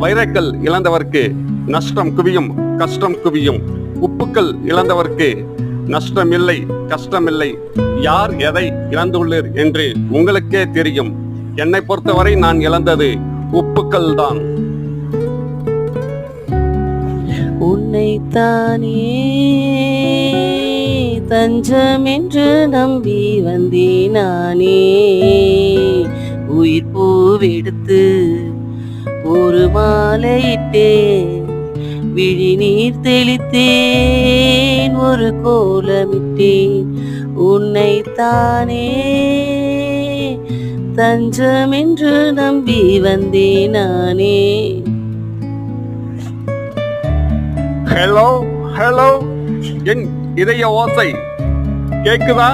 வைரக்கல் இழந்தவர்க்கு நஷ்டம் குவியும் கஷ்டம் குவியும். உப்புக்கள் இழந்தவர்க்கு நஷ்டமில்லை கஷ்டமில்லை. யார் எதை இழந்துள்ளீர் என்று உங்களுக்கே தெரியும். என்னை பொறுத்தவரை நான் இழந்தது உப்புக்கள் தான். உன்னைத்தானே தஞ்சம் என்று நம்பி வந்தேன் நானே. உயிர் பூவெடுத்து ஒரு மாலையிட்டேன். விழிநீர் தெளித்தேன். ஒரு கோலமிட்டேன். உன்னை தானே தஞ்சம் என்று நம்பி வந்தேன் நானே. ஹலோ ஹலோ என் இதய ஓசை கேக்குதா?